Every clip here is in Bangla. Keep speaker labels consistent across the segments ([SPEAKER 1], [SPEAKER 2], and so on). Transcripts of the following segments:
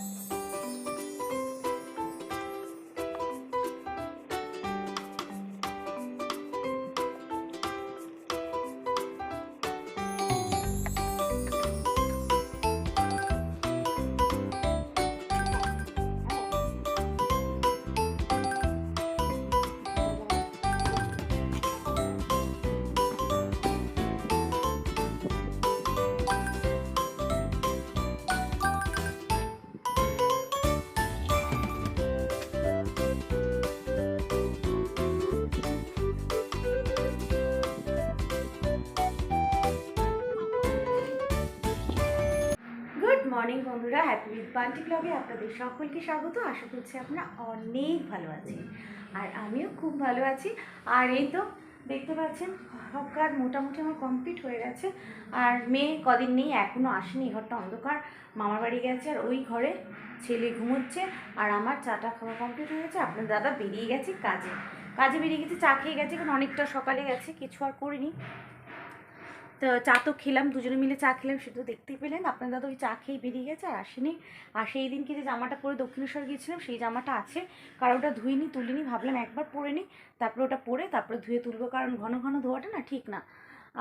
[SPEAKER 1] Thank you. মর্নিং বন্ধুরা হ্যাপি উইথ বান্টি ব্লগে আপনাদের সকলকে স্বাগত। আশা করছি আপনারা অনেক ভালো আছেন। আর আমিও খুব ভালো আছি। আর এই তো দেখতে পাচ্ছেন সব কাজ মোটামুটি আমার কমপ্লিট হয়ে গেছে। আর মেয়ে কদিন নেই এখনও আসেনি ঘরটা অন্ধকার। মামার বাড়ি গেছে আর ওই ঘরে ছেলে ঘুমোচ্ছে। আর আমার চাটা খাওয়া কমপ্লিট হয়ে গেছে। আপনার দাদা বেরিয়ে গেছে কাজে। কাজে বেরিয়ে গেছে, চা খেয়ে গেছে কারণ অনেকটা সকালে গেছে, কিছু আর করিনি। তো চা তো খেলাম, দুজনে মিলে চা খেলাম, সেটা দেখতেই পেলেন। আপনার দাদা ওই চা খেয়ে বেরিয়ে গেছে আর আসেনি। আর সেই দিনকে যে জামাটা পরে দক্ষিণেশ্বর গিয়েছিলাম, সেই জামাটা আছে। কারণ ওটা ধুইনি, তুলিনি, ভাবলাম একবার পরে নিই। তারপরে ওটা পরে তারপরে ধুয়ে তুলবো, কারণ ঘন ঘন ধোয়াটা না ঠিক না।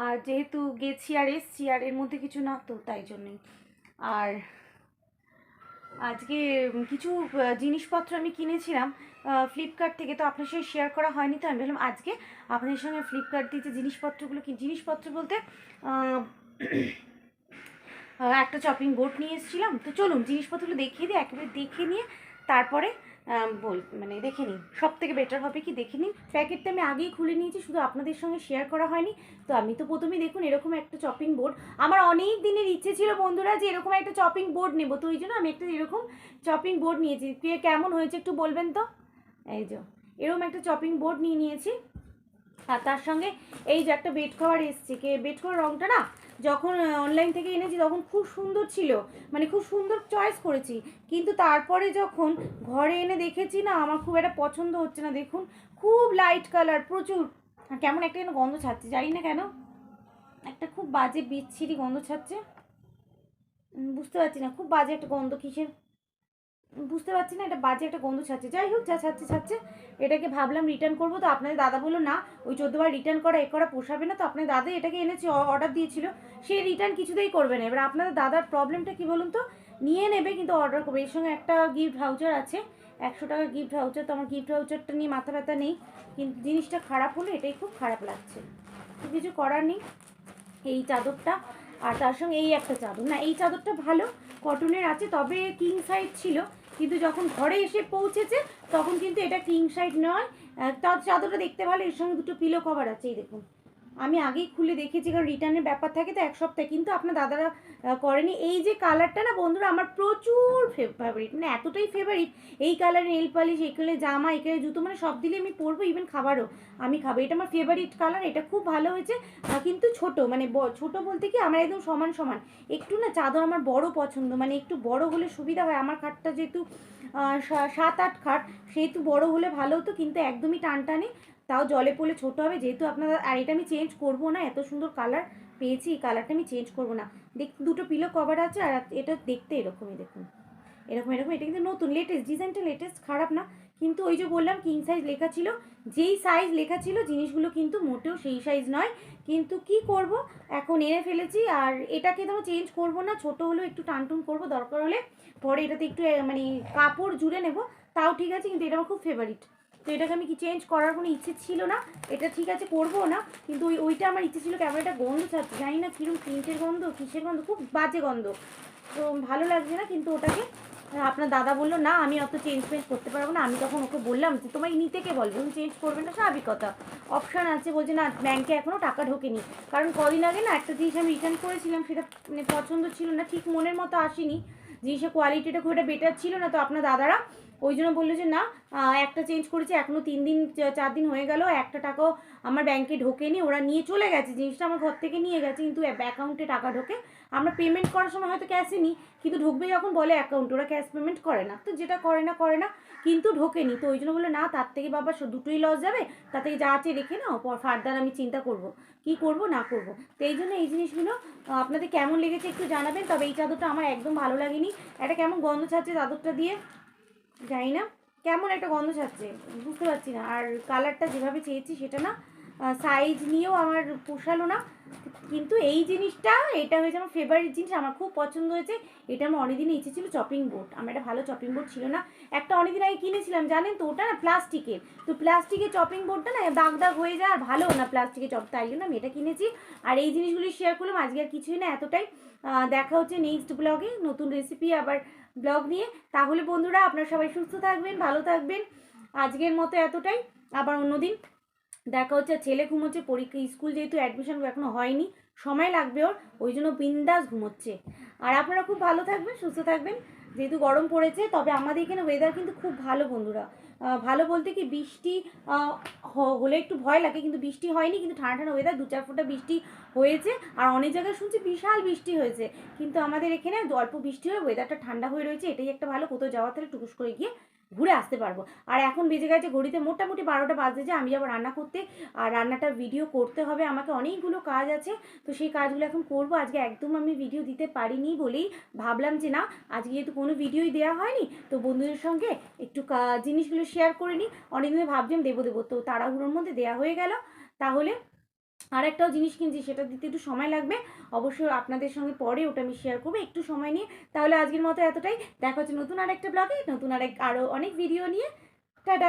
[SPEAKER 1] আর যেহেতু গেছি আর এসছি, আর এর মধ্যে কিছু না তো তাই জন্যই। আর আজকে কিছু জিনিসপত্র আমি কিনেছিলাম ফ্লিপকার্ট থেকে, তো আপনার সঙ্গে শেয়ার করা হয়নি, তো আমি ভাবলাম আজকে আপনাদের সঙ্গে ফ্লিপকার্ট দিয়ে যে জিনিসপত্রগুলো কি, জিনিসপত্র বলতে একটা চপিং বোর্ড নিয়ে এসেছিলাম। তো চলুন, জিনিসপত্রগুলো দেখিয়ে দিই, একেবারে দেখে নিয়ে, তারপরে বল মানে দেখে নিন। সব থেকে বেটার হবে কি? দেখে নিন। প্যাকেটটা আমি আগেই খুলে নিয়েছি, শুধু আপনাদের সঙ্গে শেয়ার করা হয়নি। তো আমি তো প্রথমে দেখুন, এরকম একটা চপিং বোর্ড আমার অনেক দিনের ইচ্ছে ছিল বন্ধুরা যে এরকম একটা চপিং বোর্ড নেব। তো ওই জন্য আমি একটা এরকম চপিং বোর্ড নিয়েছি। কেমন হয়েছে একটু বলবেন তো? এই যে, এরকম একটা চপিং বোর্ড নিয়ে নিয়েছি। আর তার সঙ্গে এই যে একটা বেড কভার এসছে, কে বেড কভার রঙটা না যখন অনলাইন থেকে এনেছি তখন খুব সুন্দর ছিল মানে খুব সুন্দর চয়েস করেছি। কিন্তু তারপরে যখন ঘরে এনে দেখেছি না, আমার খুব একটা পছন্দ হচ্ছে না, দেখুন, খুব লাইট কালার প্রচুর। কেমন একটা যেন গন্ধ ছাড়ছে, জানি না কেন। একটা খুব বাজে বিচ্ছিরি গন্ধ ছাড়ছে। বুঝতে পারছি না, খুব বাজে একটা গন্ধ কিসের? বুঝতে পারছি না, এটা বাজে একটা গন্ধ ছাড়ছে। যাই হোক, যা ছাড়ছে ছাড়ছে। এটাকে ভাবলাম রিটার্ন করব, তো আপনাদের দাদা বলল, না, ওই চোদ্দোবার রিটার্ন করা, এ করা পোষাবে না। তো আপনার দাদা এটাকে এনেছে অর্ডার দিয়েছিল। সে রিটার্ন কিছুতেই করবে না। এবার আপনাদের দাদার প্রবলেমটা কি বলুন তো? নিয়ে নেবে, কিন্তু অর্ডার করবে। এর সঙ্গে একটা গিফট ভাউচার আছে। একশো টাকা গিফট ভাউচার তো আমার গিফট ভাউচারটা নিয়ে মাথা ব্যথা নেই। কিন্তু জিনিসটা খারাপ হলে, এটাই খুব খারাপ লাগছে। কিছু করার নেই। এই চাদরটা, আর তার সঙ্গে এই একটা চাদর। না, এই চাদরটা ভালো কটনের আছে, তবে কিং সাইজ ছিল। কিন্তু যখন ঘরে এসে পৌঁছেছে, তখন কিন্তু এটা কিং সাইড নয়। চাদরটা দেখতে ভালো, এর সঙ্গে দুটো পিলো কভার আছে, এই দেখুন। আমি আগেই খুলে দেখেছি, কারণ রিটার্নের ব্যাপার থাকে তো এক সপ্তাহে। কিন্তু আপনার দাদারা করেনি। এই যে কালারটা না বন্ধুরা, আমার প্রচুর ফেভারিট মানে এতটাই ফেভারিট এই কালারের নেল পালিশ কালারের জামা কালারের জুতো মানে সব দিলে আমি পরবো ইভেন খাবারও। আমি খাব। এটা আমার ফেভারিট কালার এটা খুব ভালো হয়েছে কিন্তু ছোট মানে ছোট বলতে কি, আমার একদম সমান সমান। একটু না চাদর আমার বড় পছন্দ মানে একটু বড় হলে সুবিধা হয়। আমার খাটটা যেহেতু সাত, আট খাট, সেহেতু বড় হলে ভালো হতো, কিন্তু একদমই টান টানে তাও জলে পড়লে ছোট হবে, যেহেতু আপনারা আর এটা আমি চেঞ্জ করব না, এত সুন্দর কালার পেয়েছি, এই কালারটা আমি চেঞ্জ করব না। দেখ, দুটো পিলো কভার আছে আর এটা দেখতে এরকমই, দেখুন। এরকম এরকম, এটা কিন্তু নতুন লেটেস্ট ডিজাইনটা লেটেস্ট খারাপ না। কিন্তু ওই যে বললাম কিং সাইজ লেখা ছিল, যেই সাইজ লেখা ছিল, জিনিসগুলো কিন্তু মোটেও সেই সাইজ নয়। কিন্তু কি করব? এখন এনে ফেলেছি আর এটাকে তো চেঞ্জ করব না, ছোট হলেও একটু টানটুন করব, দরকার হলে পরে এটাতে একটু মানে কাপড় জুড়ে নেব, তাও ঠিক আছে, কিন্তু এটা আমার খুব ফেভারিট তো এটাকে আমি কি চেঞ্জ করার কোনো ইচ্ছে ছিল না? এটা ঠিক আছে, করব না, কিন্তু ওই, ওইটা আমার ইচ্ছে ছিল একটা গন্ধ ছাড়ছে জানি না কিরম প্রিন্টের গন্ধ, কিসের গন্ধ, খুব বাজে গন্ধ। তো ভালো লাগছে না, কিন্তু ওটাকে, আপনার দাদা বলল, না, আমি অত চেঞ্জ ফেঞ্জ করতে পারব না। আমি তখন ওকে বললাম যে, তোমায় নিতে কে বলবে তুমি চেঞ্জ করবে না, স্বাভাবিক কথা। অপশান আছে, বলছে, না ব্যাংকে এখনও টাকা ঢোকেনি। কারণ কদিন আগে না একটা জিনিস আমি রিটার্ন করেছিলাম, সেটা মানে পছন্দ ছিল না, ঠিক মনের মতো আসেনি। জিনিসের কোয়ালিটিটা খুব একটা বেটার ছিল না, তো আপনার দাদারা ওই জন্য বলল যে, না একটা চেঞ্জ করেছে এখনও তিন দিন চার দিন হয়ে গেল, একটা টাকাও আমার ব্যাংকে ঢোকেনি, ওরা নিয়ে চলে গেছে, জিনিসটা আমার ঘর থেকে নিয়ে গেছে, কিন্তু অ্যাকাউন্টে টাকা ঢোকে, আমরা পেমেন্ট করার সময় হয়তো ক্যাশে নিই কিন্তু ঢুকবে যখন বলে অ্যাকাউন্ট ওরা ক্যাশ পেমেন্ট করে না, তো যেটা করে না করে না, কিন্তু ঢোকেনি, তো ওই জন্য বলল, না, তার থেকে বাবা দুটোই লস যাবে, তার থেকে যা আছে রেখে নাও, পর ফার্দার আমি চিন্তা করব, কি করব, না করব। তো এই জন্য এই জিনিসগুলো আপনাদের কেমন লেগেছে একটু জানাবেন, তবে এই চাদরটা আমার একদম ভালো লাগেনি, একটা কেমন গন্ধ ছাড়ছে চাদরটা দিয়ে। জানি না। কেমন একটা গন্ধ ছাড়ছে, বুঝতে পারছি না। আর কালারটা যেভাবে চেয়েছি সেটা না সাইজ নিয়েও আমার পোষালো না। কিন্তু এই জিনিসটা, এটা হয়েছে আমার ফেভারিট জিনিস, আমার খুব পছন্দ হয়েছে। এটা আমার অনেকদিন ইচ্ছে ছিল চপিং বোর্ড আমার একটা ভালো চপিং বোর্ড ছিল না। একটা অনেকদিন আগে কিনেছিলাম, জানেন তো, ওটা না প্লাস্টিকের তো প্লাস্টিকের চপিং বোর্ডটা না দাগ দাগ হয়ে যায়, আর ভালো না প্লাস্টিকের চপ তাই জন্য আমি এটা কিনেছি। আর এই জিনিসগুলি শেয়ার করলাম, আজকে আর কিছুই না, এতটাই। দেখা হচ্ছে নেক্সট ব্লগে নতুন রেসিপি আবার ব্লগ নিয়ে। তাহলে বন্ধুরা, আপনারা সবাই সুস্থ থাকবেন, ভালো থাকবেন। আজকের মতো এতটাই। আবার অন্যদিন। দেখা হচ্ছে ছেলে ঘুমোচ্ছে, পরীক্ষা, স্কুল যেহেতু অ্যাডমিশন এখনও হয়নি, সময় লাগবে ওর, ওই জন্য বিন্দাস ঘুমোচ্ছে। আর আপনারা খুব ভালো থাকবেন, সুস্থ থাকবেন। যেহেতু গরম পড়েছে, তবে আমাদের এখানে ওয়েদার কিন্তু খুব ভালো বন্ধুরা। ভালো বলতে কি বৃষ্টি হলে একটু ভয় লাগে, কিন্তু বৃষ্টি হয়নি, কিন্তু ঠান্ডা ঠান্ডা ওয়েদার দু চার ফোঁটা বৃষ্টি হয়েছে। আর অনেক জায়গায় শুনছি বিশাল বৃষ্টি হয়েছে। কিন্তু আমাদের এখানে অল্প বৃষ্টি হয়ে ওয়েদারটা ঠান্ডা হয়ে রয়েছে, এটাই একটা ভালো, কোথাও যাওয়ার তাহলে টুকুস করে গিয়ে ঘুরে আসতে পারব। আর এখন বেজে গেছে ঘড়িতে মোটামুটি বারোটা বাজে যে আমি যাব রান্না করতে আর রান্নাটা ভিডিও করতে হবে। আমাকে অনেকগুলো কাজ আছে, তো সেই কাজগুলো এখন করব। আজকে একদম আমি ভিডিও দিতে পারিনি বলেই ভাবলাম যে না, আজকে যেহেতু কোনো ভিডিওই দেওয়া হয়নি, তো বন্ধুদের সঙ্গে একটু জিনিসগুলো শেয়ার করে নিই। অনেকদিন ভাবছিলাম দেবো দেবো। তো তাড়াহুড়োর মধ্যে দেওয়া হয়ে গেল। তাহলে আর একটাও জিনিস কিনছি, সেটা দিতে একটু সময় লাগবে। অবশ্যই আপনাদের সঙ্গে পরে ওটা আমি শেয়ার করব, একটু সময় নিয়ে। তাহলে আজকের মতো এতটাই। দেখা হচ্ছে নতুন আর একটা ব্লগে নতুন আরেক আরও অনেক ভিডিও নিয়ে। টাটা!